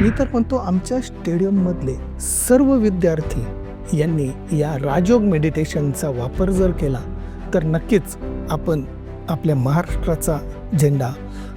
मी तर म्हणतो आमच्या स्टेडियममधले सर्व विद्यार्थी यांनी या राजयोग मेडिटेशनचा वापर जर केला तर नक्कीच आपण आपल्या महाराष्ट्राचा झेंडा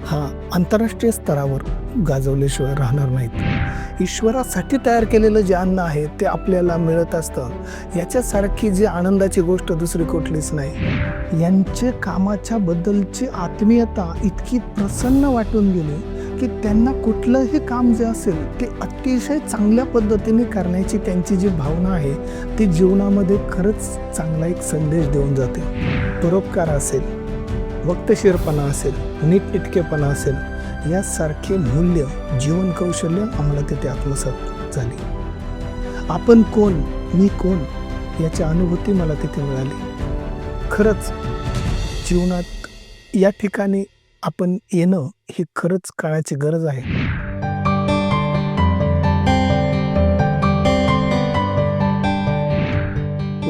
हा आंतरराष्ट्रीय स्तरावर गाजवल्याशिवाय राहणार नाहीत. ईश्वरासाठी तयार केलेलं जे अन्न आहे ते आपल्याला मिळत असतं. याच्यासारखी जी आनंदाची गोष्ट दुसरी कुठलीच नाही. यांचे कामाच्या बद्दलची आत्मीयता इतकी प्रसन्न वाटून गेली की त्यांना कुठलंही काम जे असेल ते अतिशय चांगल्या पद्धतीने करण्याची त्यांची जी भावना आहे ती जीवनामध्ये खरंच चांगला एक संदेश देऊन जाते. परोपकार असेल वक्तशीरपणा असेल नीटनिटकेपणा असेल यासारखे मूल्य जीवन कौशल्य आम्हाला तिथे आत्मसात झाली. आपण कोण मी कोण याची अनुभूती मला तिथे मिळाली. खरंच जीवनात या ठिकाणी आपण येणं ही खरंच काळाची गरज आहे.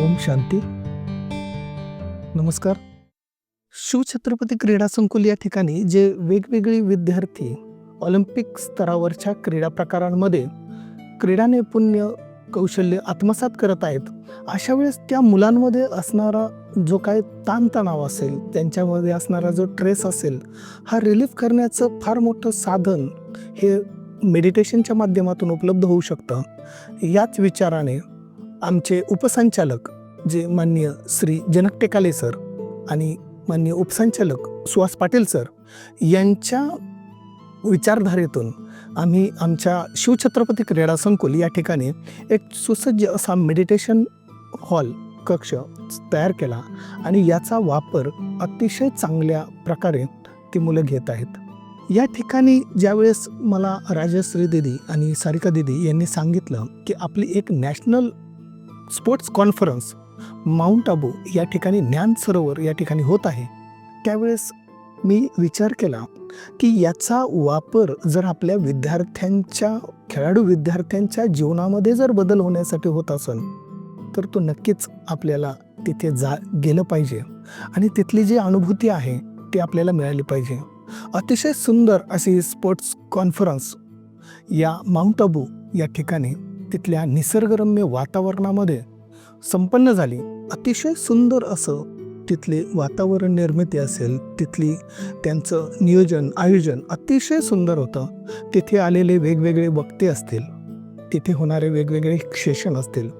ओम शांती. नमस्कार. शिवछत्रपती क्रीडा संकुल या ठिकाणी जे वेगवेगळे विद्यार्थी ऑलिम्पिक स्तरावरच्या क्रीडा प्रकारांमध्ये क्रीडा नैपुण्य कौशल्य आत्मसात करत आहेत. अशा वेळेस त्या मुलांमध्ये असणारा जो काय ताणतणाव असेल त्यांच्यामध्ये असणारा जो ट्रेस असेल हा रिलीफ करण्याचं फार मोठं साधन हे मेडिटेशनच्या माध्यमातून उपलब्ध होऊ शकतं. याच विचाराने आमचे उपसंचालक जे माननीय श्री जनक टेकाले सर आणि माननीय उपसंचालक सुहास पाटील सर यांच्या विचारधारेतून आम्ही आमच्या शिवछत्रपती क्रीडा संकुल या ठिकाणी एक सुसज्ज असा मेडिटेशन हॉल कक्ष तयार केला आणि याचा वापर अतिशय चांगल्या प्रकारे ती मुलं घेत आहेत. या ठिकाणी ज्यावेळेस मला राजश्री दिदी आणि सारिका दिदी यांनी सांगितलं की आपली एक national sports conference mount Abu या ठिकाणी ज्ञान सरोवर या ठिकाणी होत आहे त्यावेळेस मी विचार केला की याचा वापर जर आपल्या विद्यार्थ्यांच्या खेळाडू विद्यार्थ्यांच्या जीवनामध्ये जर बदल होण्यासाठी होत असेल तर तो नक्कीच आपल्याला तिथे जा गेलं पाहिजे. आणि तिथली जी अनुभूती आहे ती आपल्याला मिळाली पाहिजे. अतिशय सुंदर अशी स्पोर्ट्स कॉन्फरन्स या माउंट आबू या ठिकाणी तिथल्या निसर्गरम्य वातावरणामध्ये संपन्न झाली. अतिशय सुंदर असं तिथले वातावरण निर्मिती असेल तिथली त्यांचं नियोजन आयोजन अतिशय सुंदर होतं. तिथे आलेले वेगवेगळे वक्ते असतील तिथे होणारे वेगवेगळे सेशन असतील.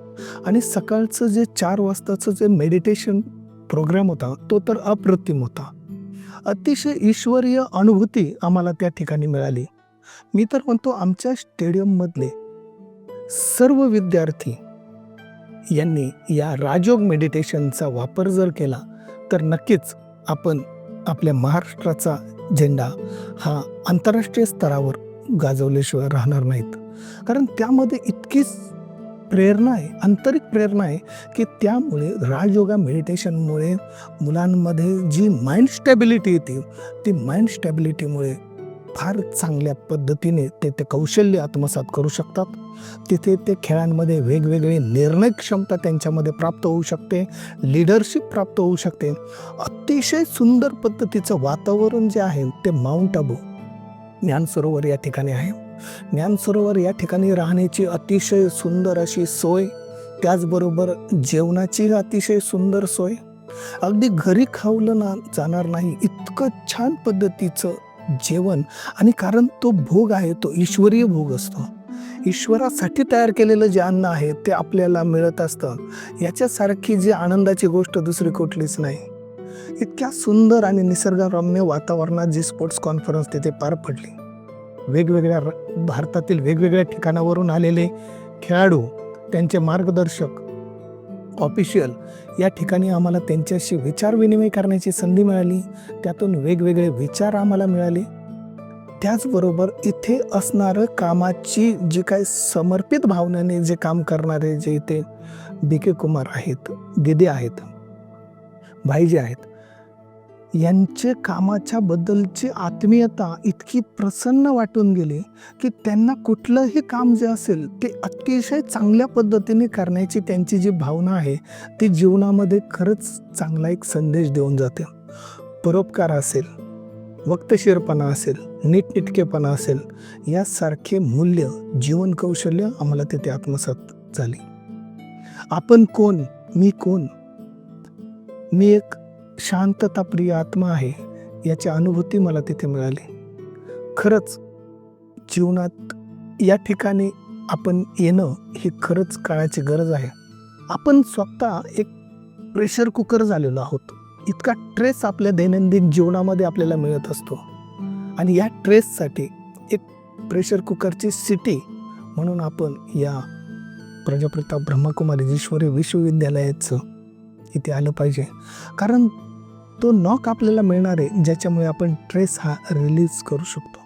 आणि सकाळचं जे चार वाजताचं जे मेडिटेशन प्रोग्राम होता तो तर अप्रतिम होता. अतिशय ईश्वरीय अनुभूती आम्हाला त्या ठिकाणी मिळाली. मी तर म्हणतो आमच्या स्टेडियममधले सर्व विद्यार्थी यांनी या राजयोग मेडिटेशनचा वापर जर केला तर नक्कीच आपण आपल्या महाराष्ट्राचा झेंडा हा आंतरराष्ट्रीय स्तरावर गाजवल्याशिवाय राहणार नाहीत. कारण त्यामध्ये इतकीच प्रेरणा आहे आंतरिक प्रेरणा आहे की त्यामुळे राजयोगा मेडिटेशनमुळे मुलांमध्ये जी माइंड स्टॅबिलिटी येते ती माइंड स्टॅबिलिटीमुळे फार चांगल्या पद्धतीने ते ते कौशल्य आत्मसात करू शकतात. तिथे ते खेळांमध्ये वेगवेगळे निर्णय क्षमता त्यांच्यामध्ये प्राप्त होऊ शकते लिडरशिप प्राप्त होऊ शकते. अतिशय सुंदर पद्धतीचं वातावरण जे आहे ते माउंट आबू ज्ञान सरोवर या ठिकाणी आहे. ज्ञान सरोवर या ठिकाणी राहण्याची अतिशय सुंदर अशी सोय त्याचबरोबर जेवणाची अतिशय सुंदर सोय. अगदी घरी खावलं ना जाणार नाही इतकं छान पद्धतीचं जेवण आणि कारण तो भोग आहे तो ईश्वरीय भोग असतो. ईश्वरासाठी तयार केलेलं जे अन्न आहे ते आपल्याला मिळत असतं. याच्यासारखी जी आनंदाची गोष्ट दुसरी कुठलीच नाही. इतक्या सुंदर आणि निसर्गरम्य वातावरणात जी स्पोर्ट्स कॉन्फरन्स तिथे पार पडली. वेगवेगळ्या र- भारतातील वेगवेगळ्या ठिकाणावरून आलेले खेळाडू त्यांचे मार्गदर्शक ऑफिशियल या ठिकाणी आम्हाला त्यांच्याशी विचारविनिमय करण्याची संधी मिळाली. त्यातून वेगवेगळे विचार आम्हाला मिळाले. त्याचबरोबर इथे असणारं कामाची जी काय समर्पित भावनेने जे काम करणारे जे इथे बी के कुमार आहेत दिदी आहेत भाईजी आहेत यांचे कामाच्या बद्दलची आत्मीयता इतकी प्रसन्न वाटून गेली की त्यांना कुठलंही काम जे असेल ते अतिशय चांगल्या पद्धतीने करण्याची त्यांची जी भावना आहे ती जीवनामध्ये खरंच चांगला एक संदेश देऊन जाते. परोपकार असेल वक्तशीरपणा असेल नीटनिटकेपणा असेल यासारखे मूल्य जीवन कौशल्य आम्हाला तिथे आत्मसात झाली. आपण कोण? मी कोण? मी एक शांतताप्रिय आत्मा आहे याची अनुभूती मला तिथे मिळाली. खरंच जीवनात या ठिकाणी आपण येणं ही खरंच काळाची गरज आहे. आपण स्वतः एक प्रेशर कुकर झालेलो आहोत. इतका ट्रेस आपल्या दैनंदिन जीवनामध्ये आपल्याला मिळत असतो. आणि या ट्रेससाठी एक प्रेशर कुकरची सिटी म्हणून आपण या प्रजाप्रताप ब्रह्मकुमारी ईश्वरी विश्वविद्यालयाचं इथे आलं पाहिजे. कारण तो नॉक आपल्याला मिळणार आहे ज्याच्यामुळे आपण ट्रेस हा रिलीज करू शकतो.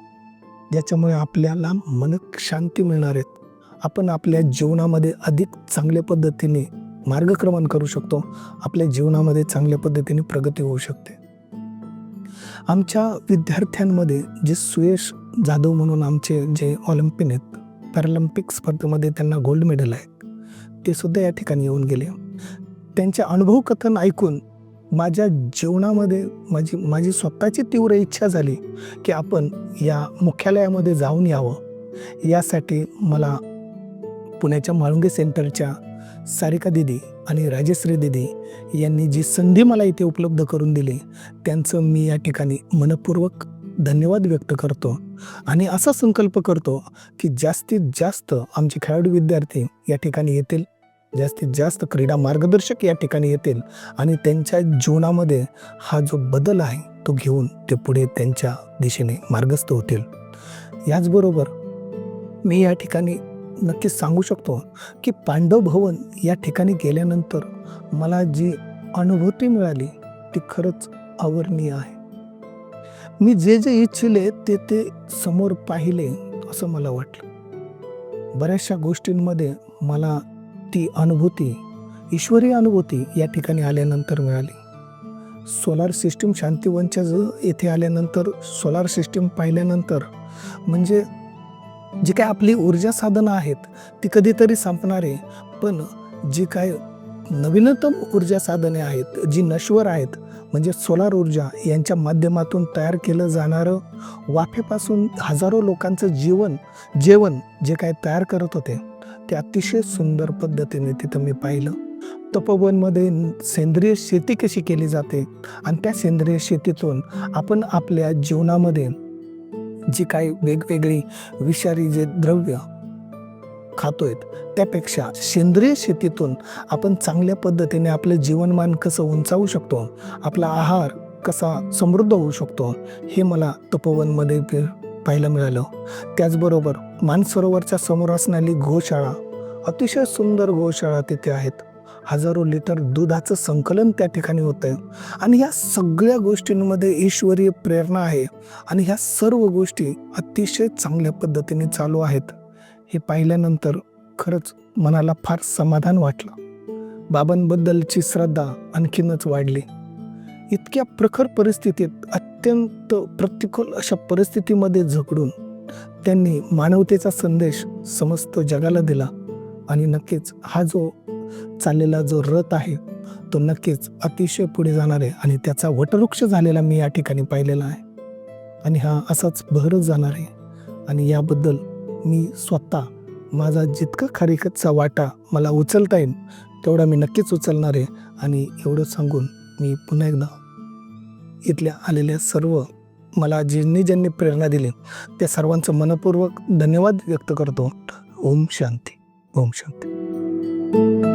ज्याच्यामुळे आपल्याला मन शांती मिळणार आहेत आपण आपल्या जीवनामध्ये अधिक चांगल्या पद्धतीने मार्गक्रमण करू शकतो. आपल्या जीवनामध्ये चांगल्या पद्धतीने प्रगती होऊ शकते. आमच्या विद्यार्थ्यांमध्ये जे सुयश जाधव म्हणून आमचे जे ऑलिम्पिक आहेत पॅरालिम्पिक स्पर्धेमध्ये त्यांना गोल्ड मेडल आहे ते सुद्धा या ठिकाणी येऊन गेले. त्यांचे अनुभव कथन ऐकून माझ्या जीवनामध्ये माझी माझी स्वतःची तीव्र इच्छा झाली की आपण या मुख्यालयामध्ये जाऊन यावं. यासाठी मला पुण्याच्या म्हाळुंगे सेंटरच्या सारिका दिदी आणि राजेश्री दिदी यांनी जी संधी मला इथे उपलब्ध करून दिली त्यांचं मी या ठिकाणी मनपूर्वक धन्यवाद व्यक्त करतो आणि असा संकल्प करतो की जास्तीत जास्त आमचे खेळाडू विद्यार्थी या ठिकाणी येतील जास्तीत जास्त क्रीडा मार्गदर्शक या ठिकाणी येतील आणि त्यांच्या जीवनामध्ये हा जो बदल आहे तो घेऊन ते पुढे त्यांच्या दिशेने मार्गस्थ होतील. याचबरोबर मी या ठिकाणी नक्कीच सांगू शकतो की पांडव भवन या ठिकाणी गेल्यानंतर मला जी अनुभूती मिळाली ती खरंच अवर्णीय आहे. मी जे जे इच्छिले ते ते समोर पाहिले असं मला वाटलं. बऱ्याचशा गोष्टींमध्ये मला ती अनुभूती ईश्वरी अनुभूती या ठिकाणी आल्यानंतर मिळाली. सोलार सिस्टीम शांतीवनच्या ज येथे आल्यानंतर सोलार सिस्टीम पाहिल्यानंतर म्हणजे जी काय आपली ऊर्जा साधनं आहेत ती कधीतरी संपणारे पण जी काय नवीनतम ऊर्जा साधने आहेत जी नश्वर आहेत म्हणजे सोलार ऊर्जा यांच्या माध्यमातून तयार केलं जाणारं वाफेपासून हजारो लोकांचं जीवन जेवण जे काय तयार करत होते ते अतिशय सुंदर पद्धतीने तिथं मी पाहिलं. तपोवनमध्ये सेंद्रिय शेती कशी केली जाते आणि त्या सेंद्रिय शेतीतून आपण आपल्या जीवनामध्ये जी काही वेगवेगळी विषारी जे द्रव्य खातोय त्यापेक्षा सेंद्रिय शेतीतून आपण चांगल्या पद्धतीने आपलं जीवनमान कसं उंचावू शकतो आपला आहार कसा समृद्ध होऊ शकतो हे मला तपोवनमध्ये पाहायला मिळालं. त्याचबरोबर मानसरोवरच्या समोर असणारी गोशाळा अतिशय सुंदर गोशाळा तिथे आहेत. हजारो लिटर दुधाचं संकलन त्या ठिकाणी होतं आहे आणि ह्या सगळ्या गोष्टींमध्ये ईश्वरीय प्रेरणा आहे. आणि ह्या सर्व गोष्टी अतिशय चांगल्या पद्धतीने चालू आहेत. हे पाहिल्यानंतर खरंच मनाला फार समाधान वाटलं. बाबांबद्दलची श्रद्धा आणखीनच वाढली. इतक्या प्रखर परिस्थितीत अत्यंत प्रतिकूल अशा परिस्थितीमध्ये झगडून त्यांनी मानवतेचा संदेश समस्त जगाला दिला. आणि नक्कीच हा जो चाललेला जो रथ आहे तो नक्कीच अतिशय पुढे जाणार आहे आणि त्याचा वटवृक्ष झालेला मी या ठिकाणी पाहिलेला आहे. आणि हा असाच बहरच जाणार आहे. आणि याबद्दल मी स्वतः माझा जितका खारिकतचा वाटा मला उचलता येईल तेवढा मी नक्कीच उचलणार आहे. आणि एवढं सांगून मी पुन्हा एकदा इथल्या आलेल्या सर्व मला ज्यांनी ज्यांनी प्रेरणा दिली त्या सर्वांचं मनपूर्वक धन्यवाद व्यक्त करतो. ओम शांती. ओम शांती.